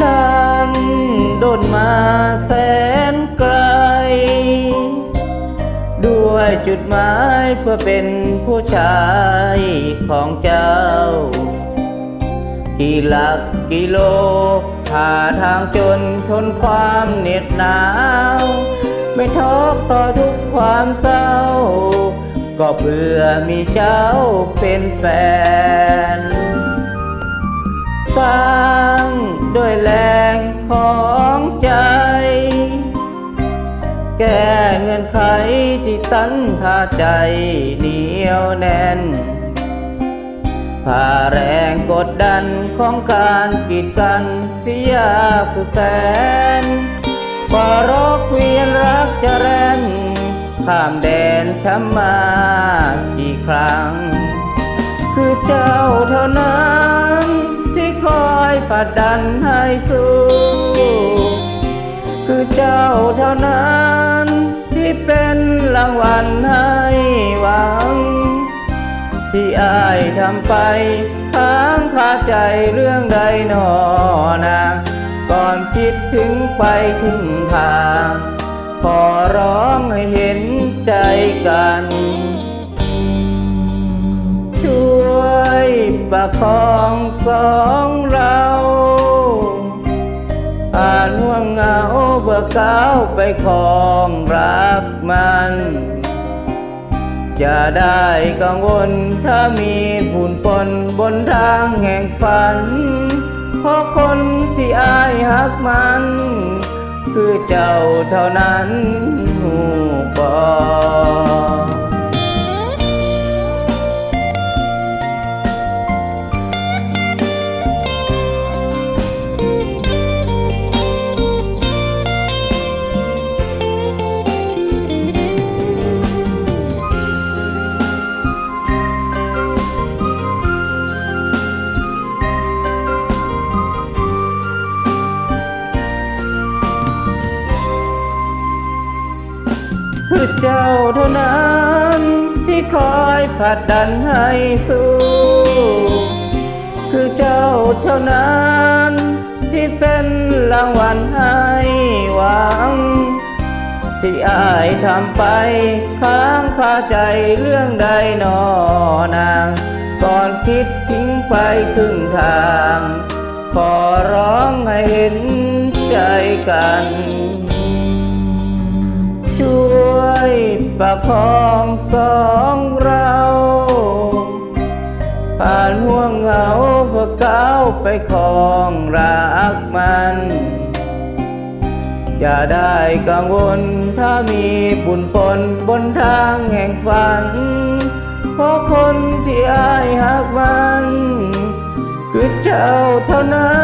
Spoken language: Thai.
ฉันโดดมาแสนไกล ด้วยจุดหมายเพื่อเป็นผู้ชายของเจ้า กี่หลักกิโลพาทางจนทนความเหน็ดหนาว ไม่ท้อต่อทุกความเศร้า ก็เพื่อมีเจ้าเป็นแฟน ก้เงื่อนไขที่ตันทาใจเหนียวแน่นผ่าแรงกดดันของการกีดกันที่ยากสุดแสนกว่ารกเวียนรักจะแรนข้ามแดนช้ำมากี่ครั้ง คือเจ้าเท่านั้นที่คอยปัดดันให้สู้ คือเจ้าเท่านั้น เป็นรางวัลให้หวัง ที่อายทำไปค้างคาใจเรื่องใดหนอนะก่อนคิดถึงไปถึงทางขอร้องให้เห็นใจกัน ช่วยประคองสองเรา เขาไปครองรักมัน จะได้กังวลถ้ามีผุนปนบนทางแห่งฝัน เพราะคนที่อายหักมัน คือเจ้าเท่านั้นหูบอ เจ้าเท่านั้น ที่คอยผลัดดันให้สู้ คือเจ้าเท่านั้น ที่เป็นรางวัลให้หวัง ที่อายทำไปค้างคาใจเรื่องใดนอนางก่อนคิดทิ้งไปครึ่งทาง ขอร้องให้เห็นใจกัน ประคองสองเราผ่านห่วงเหงาเพื่อก้าวไปคองรักมัน อย่าได้กังวลถ้ามีบุญปนบนทางแห่งฝัน เพราะคนที่อายหักมัน คือเจ้าเท่านั้น